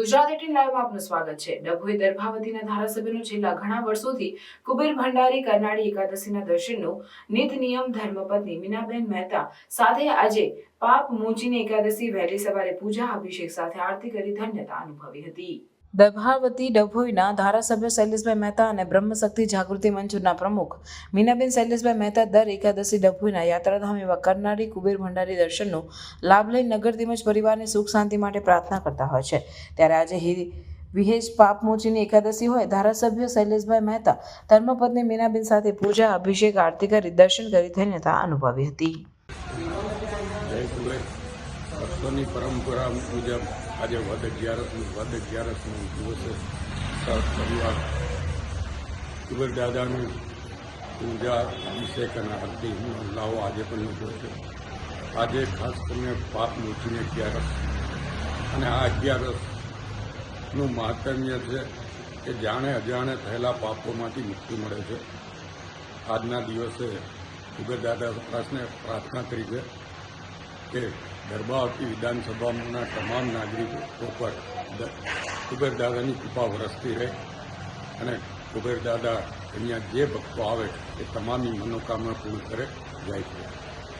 Gujarat eighteen આપનું સ્વાગત છે. ડભોઈ દર્ભાવતીના ધારાસભ્યનું છેલ્લા ઘણા વર્ષોથી કુબેર ભંડારી કરનાળી એકાદશીના દર્શનનું નિત નિયમ ધર્મપત્ની મીનાબેન મહેતા સાથે આજે પાપ મોચીની એકાદશી વહેલી સવારે પૂજા અભિષેક સાથે આરતી કરી ધન્યતા અનુભવી હતી. દભાવતી ડભોઈના ધારાસભ્ય શૈલેષભાઈ મહેતા અને બ્રહ્મશક્તિ જાગૃતિ મંચના પ્રમુખ મીનાબેન શૈલેષભાઈ મહેતા દર એકાદશી ડભોઈના યાત્રાધામ એવા કરનારી કુબેર ભંડારી દર્શનનો લાભ લઈ નગર તેમજ પરિવારની સુખ શાંતિ માટે પ્રાર્થના કરતા હોય છે. ત્યારે આજે વિહેજ પાપ મોચીની એકાદશી હોય ધારાસભ્ય શૈલેષભાઈ મહેતા ધર્મપત્ની મીનાબેન સાથે પૂજા, અભિષેક, આરતી કરી, દર્શન કરી ધન્યતા અનુભવી હતી. વર્ષોની પરંપરા મુજબ આજે વદ અગિયારસનું વદ અગિયારસનું દિવસે પરિવાર કુબેર દાદાની પૂજા, અભિષેક અને આરતીનો લાવો આજે પણ લીધો છે. આજે ખાસ કરીને પાપ મૂકીને અગિયારસ. અને આ અગિયારસનું મહાત્મ્ય છે કે જાણે અજાણે થયેલા પાપોમાંથી મુક્તિ મળે છે. આજના દિવસે કુબેર દાદા પ્રાર્થના કરી છે કે ગર્ભાવતી વિધાનસભાના તમામ નાગરિકો પર કુબેરદાદાની કુબેર દાદાની કૃપા વરસતી રહે અને કુબેર દાદા અહીંયા જે ભક્તો આવે એ તમામની મનોકામના પૂર્ણ કરે. જાય છે